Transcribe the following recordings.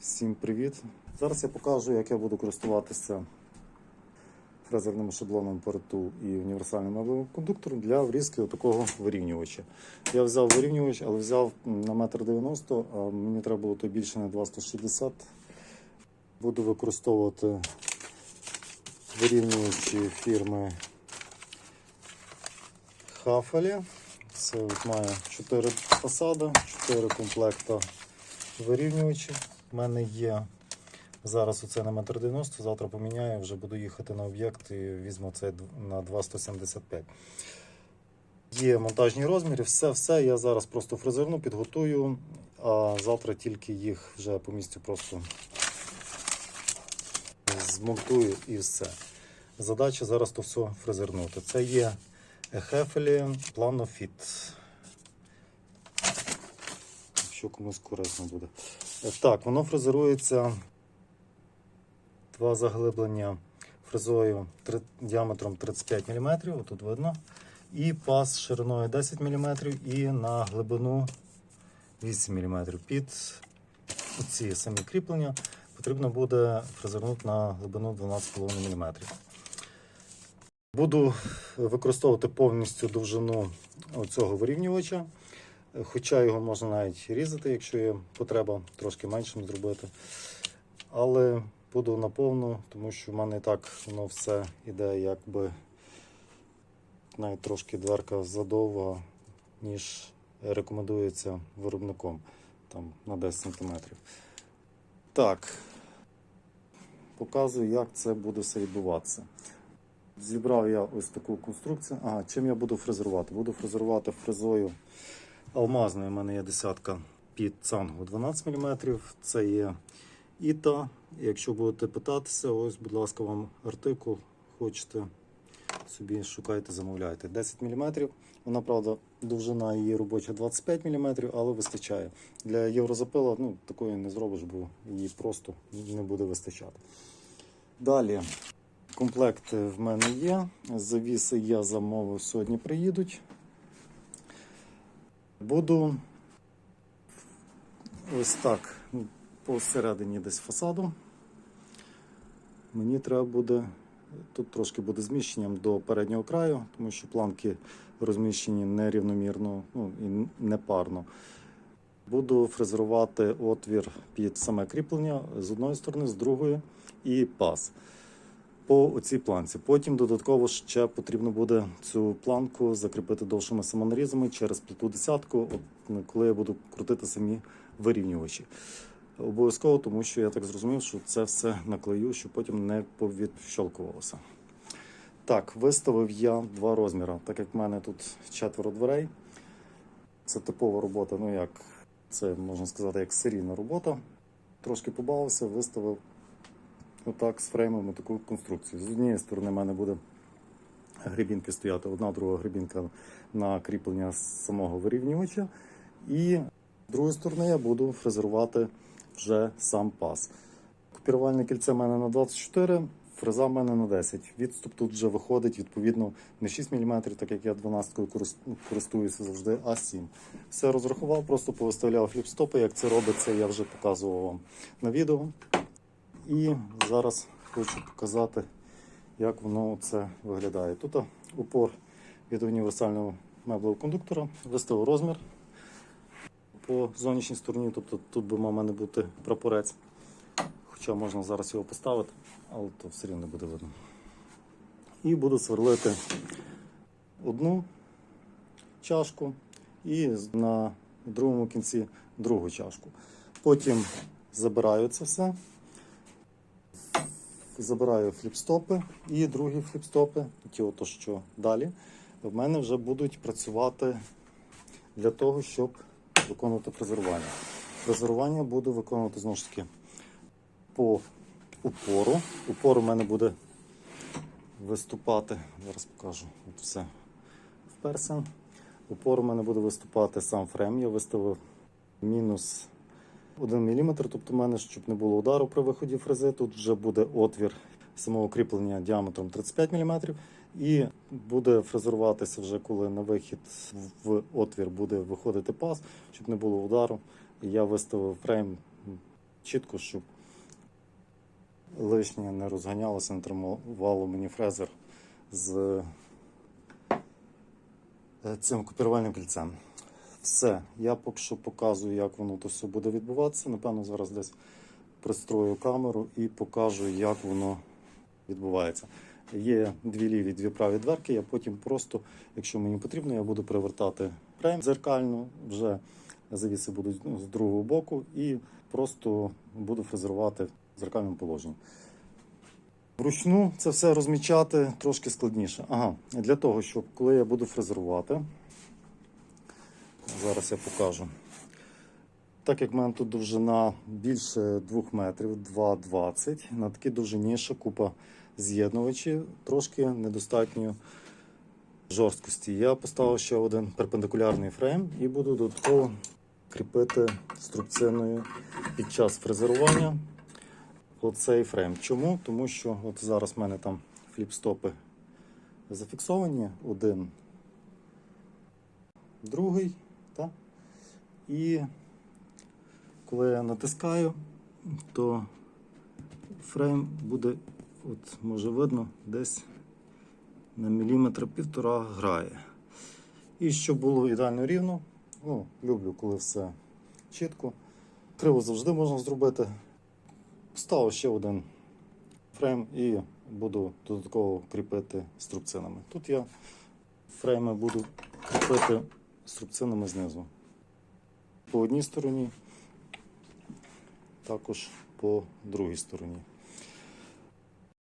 Всім привіт! Зараз я покажу, як я буду користуватися фрезерним шаблоном порту і універсальним меблевим кондуктором для врізки такого вирівнювача. Я взяв вирівнювач, але взяв на 1,90 м, а мені треба було то більше на 2,160 Буду використовувати вирівнювачі фірми Хафелі. Це має 4 фасади, 4 комплекта вирівнювачів. У мене є зараз оце на 1,90 м, завтра поміняю, вже буду їхати на об'єкт і візьму це на 2,175. Є монтажні розміри, все-все. Я зараз просто фрезерну, підготую, а завтра тільки їх вже по місцю просто змонтую і все. Задача зараз то все фрезернути. Це є Хефелі Planoфіт. Якщо комусь корисно буде. Так, воно фрезерується два заглиблення фрезою діаметром 35 мм, тут видно. І пас шириною 10 мм і на глибину 8 мм. Під ці самі кріплення потрібно буде фрезернути на глибину 12,5 мм. Буду використовувати повністю довжину цього вирівнювача. Хоча його можна навіть різати, якщо є потреба трошки меншим зробити. Але буду наповну, тому що в мене і так воно все йде якби навіть трошки дверка задовга, ніж рекомендується виробником там, на 10 см. Так, показую, як це буде все відбуватися. Зібрав я ось таку конструкцію. Ага, чим я буду фрезерувати? Буду фрезерувати фрезою алмазною. У мене є десятка під цангу 12 мм. Це є Іта. Якщо будете питатися, ось, будь ласка, вам артикул. Хочете собі шукайте, замовляйте. 10 мм. Вона, правда, довжина її робоча 25 мм, але вистачає. Для єврозапила ну, такої не зробиш, бо її просто не буде вистачати. Далі. Комплекти в мене є. Завіси я замовив, сьогодні приїдуть. Буду ось так ну, посередині десь фасаду. Мені треба буде, тут трошки буде зміщенням до переднього краю, тому що планки розміщені нерівномірно ну, і непарно. Буду фрезерувати отвір під саме кріплення з одної сторони, з другої і пас по цій планці. Потім додатково ще потрібно буде цю планку закріпити довшими самонарізами через плиту десятку, ну, коли я буду крутити самі вирівнювачі. Обов'язково, тому що я так зрозумів, що це все наклею, щоб потім не повідщолкувалося. Так, виставив я два розміри, так як в мене тут четверо дверей. Це типова робота, ну як це можна сказати, як серійна робота. Трошки побавився, виставив отак з фреймом таку конструкцію. З однієї сторони в мене буде грибінки стояти, одна друга грибінка на кріплення самого вирівнювача. І з другої сторони я буду фрезерувати вже сам пас. Копірувальне кільце в мене на 24, фреза в мене на 10. Відступ тут вже виходить відповідно не 6 мм, так як я 12 користуюся завжди, а 7. Все розрахував, просто повиставляв фліпстопи. Як це робиться, я вже показував вам на відео. І зараз хочу показати, як воно це виглядає. Тут упор від універсального меблевого кондуктора, виставив розмір по зовнішній стороні, тобто тут би мав мене бути прапорець. Хоча можна зараз його поставити, але то все рівно буде видно. І буду сверлити одну чашку і на другому кінці другу чашку. Потім забираю це все забираю фліпстопи і другі фліпстопи, ті ото що далі, в мене вже будуть працювати для того, щоб виконувати фрезерування. Фрезерування буду виконувати знову ж таки по упору. Упор у мене буде виступати. Зараз покажу от все вперся. Упор у мене буде виступати сам фрейм. Я виставив мінус 1 мм, тобто в мене, щоб не було удару при виході фрези, тут вже буде отвір самого кріплення діаметром 35 мм. І буде фрезеруватися вже коли на вихід в отвір буде виходити пас, щоб не було удару. Я виставив фрейм чітко, щоб лишнє не розганялося, не тримувало мені фрезер з е, цим копірувальним кільцем. Все, я поки що показую, як воно то все буде відбуватися. Напевно, зараз десь пристрою камеру і покажу, як воно відбувається. Є дві ліві, дві праві дверки. Я потім просто, якщо мені потрібно, я буду привертати фрейм зеркально, вже завіси будуть ну, з другого боку, і просто буду фрезерувати в зеркальному положенні. Вручну це все розмічати трошки складніше. Ага, для того, щоб коли я буду фрезерувати, зараз я покажу. Так як в мене тут довжина більше 2 метрів, 2,20, на такій довжині ще купа з'єднувачів, трошки недостатньо жорсткості. Я поставив ще один перпендикулярний фрейм і буду додатково кріпити струбциною під час фрезерування оцей фрейм. Чому? Тому що от зараз в мене там фліпстопи зафіксовані, один, другий, так? і коли я натискаю, то фрейм буде, от може видно, десь на міліметр півтора грає. І щоб було ідеально рівно, ну, люблю, коли все чітко. Криво завжди можна зробити. Ставив ще один фрейм і буду додатково кріпити струбцинами. Тут я фрейми буду кріпити струбцинами знизу. По одній стороні, також по другій стороні.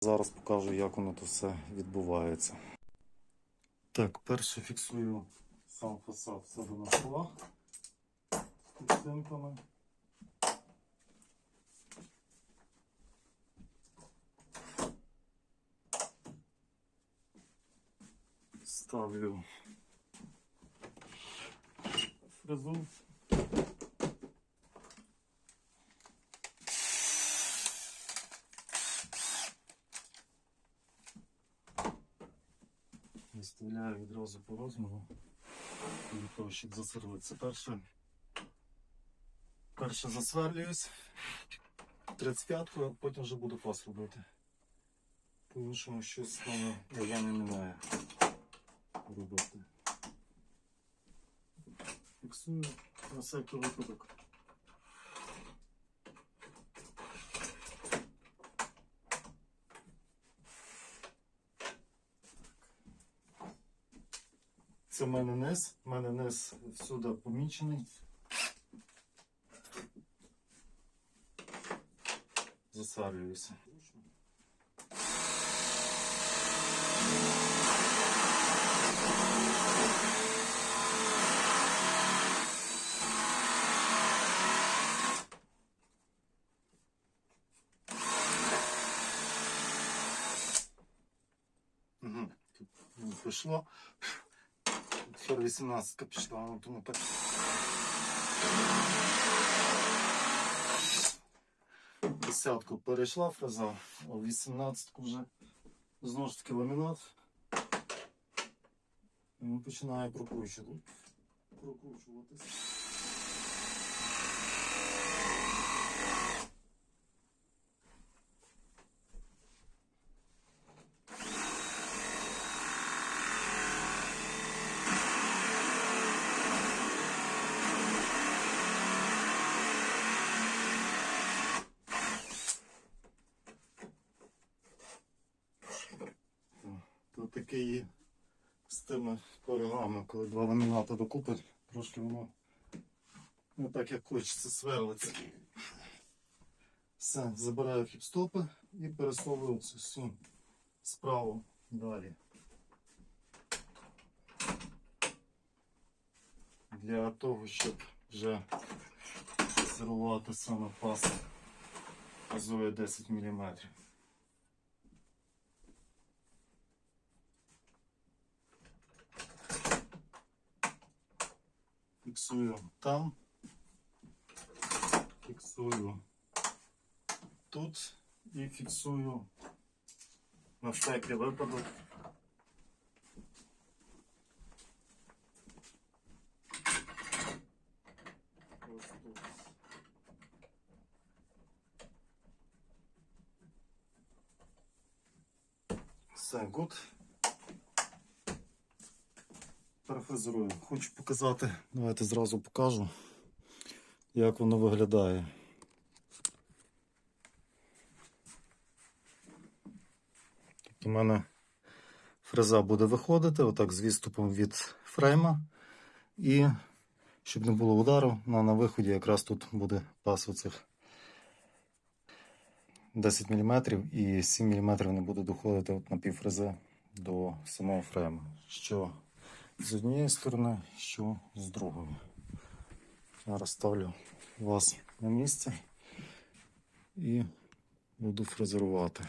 Зараз покажу, як воно то все відбувається. Так, перше фіксую сам фасад в себе на швах з підстинками. Ставлю фрезу. Виставляю відразу по розміру для того, щоб засверлитися. Перше, перше засверлююсь 35-ку, а потім вже буду пас робити. По-іншому щось там я не маю робити. Фіксую на всякий випадок. Це в мене низ, в мене низ всюди помічений. Засварююся. Угу. Тут ну, пішло. 18 пішла, ну тому так. Десятку перейшла фреза, а 18 вже знову ж таки ламінат. І починає прокручувати. Прокручуватись. Такий з тими порогами, коли два ламіната докупи, трошки воно не так як хочеться сверлиться. Все, забираю хіпстопи і пересовую цю всю справу далі. Для того, щоб вже зірвати саме пас азує 10 мм. фіксую там, фіксую тут и фіксую на всякий выпаду. Все. Перефрезерую. Хочу показати, давайте зразу покажу, як воно виглядає. Тобто у мене фреза буде виходити, отак з відступом від фрейма. І щоб не було удару, на виході якраз тут буде пас оцих 10 мм і 7 мм не буде доходити от на півфрези до самого фрейму. Що з однієї сторони, що з другої. Зараз ставлю вас на місце і буду фрезерувати.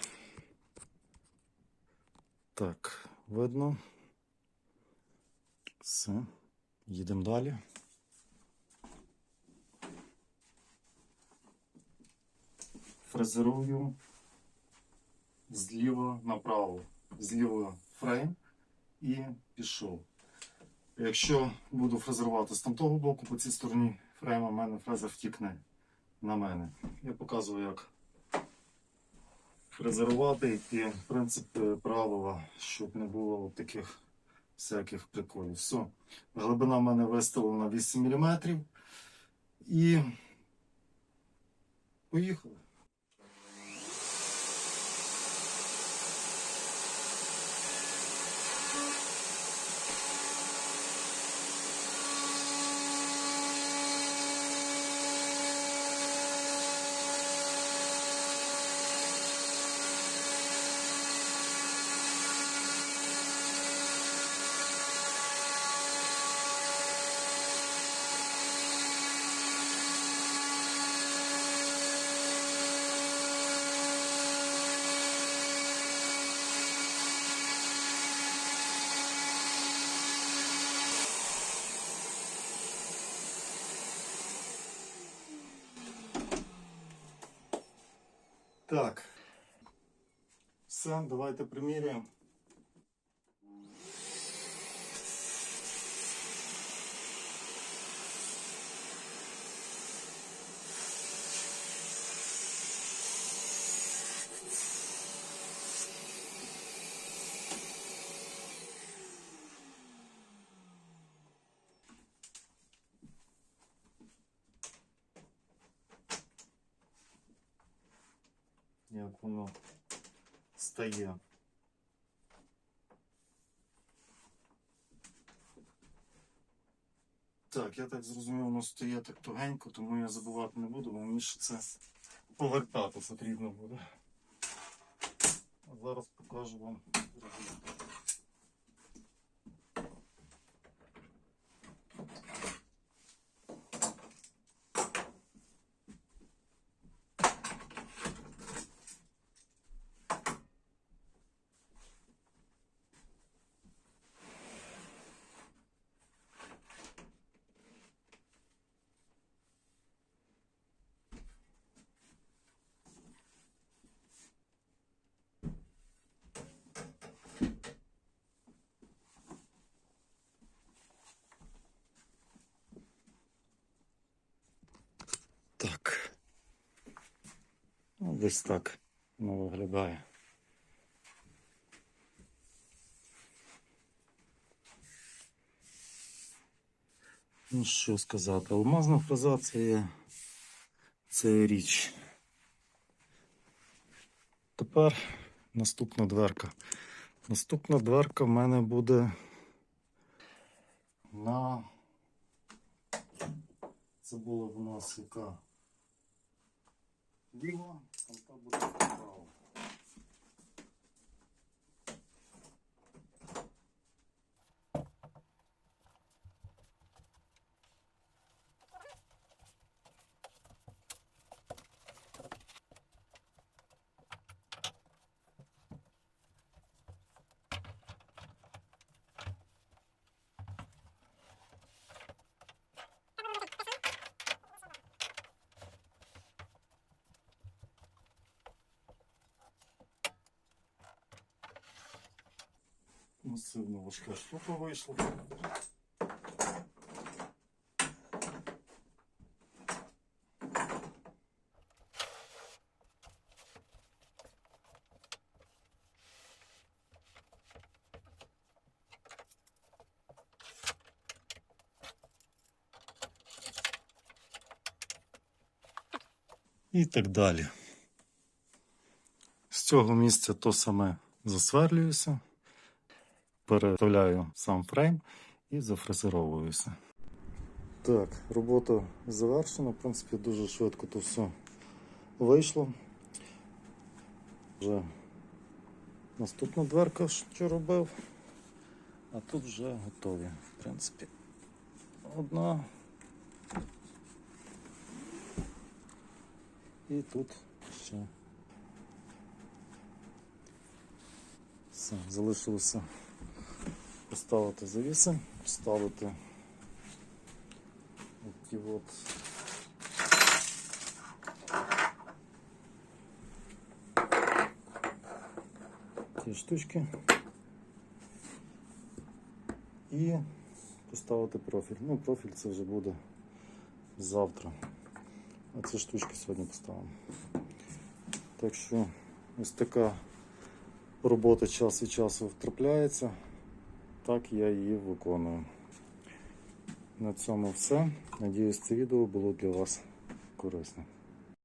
Так, видно. Все. Їдемо далі. Фрезерую зліва направо. Зліва фрейм і пішов. Якщо буду фрезерувати з тамтого боку, по цій стороні фрейма, в мене фрезер втікне на мене. Я показую, як фрезерувати і принцип правила, щоб не було таких всяких приколів. Все. Глибина в мене виставлена 8 мм. І поїхали. Так. Все, давайте приміряємо. Як воно стає. Так, я так зрозумів, воно стає так тугенько, тому я забувати не буду, бо мені ще це повертати потрібно буде. А зараз покажу вам результат. Так. Ну, десь так воно виглядає. Ну, що сказати, алмазна фреза це це річ. Тепер наступна дверка. Наступна дверка в мене буде на. Це була в нас яка ліва, там та буде ну важка штука вийшла. І так далі. З цього місця то саме засверлююся переставляю сам фрейм і зафрезеровуюся. Так, робота завершена. В принципі, дуже швидко то все вийшло. Вже наступна дверка, що робив. А тут вже готові, в принципі. Одна. І тут ще. Все, залишилося поставити завіси, вставити такі от ці штучки і поставити профіль. Ну, профіль це вже буде завтра. А ці штучки сьогодні поставимо. Так що ось така робота час від часу втрапляється. Так я її виконую. На цьому все. Надіюсь, це відео було для вас корисним.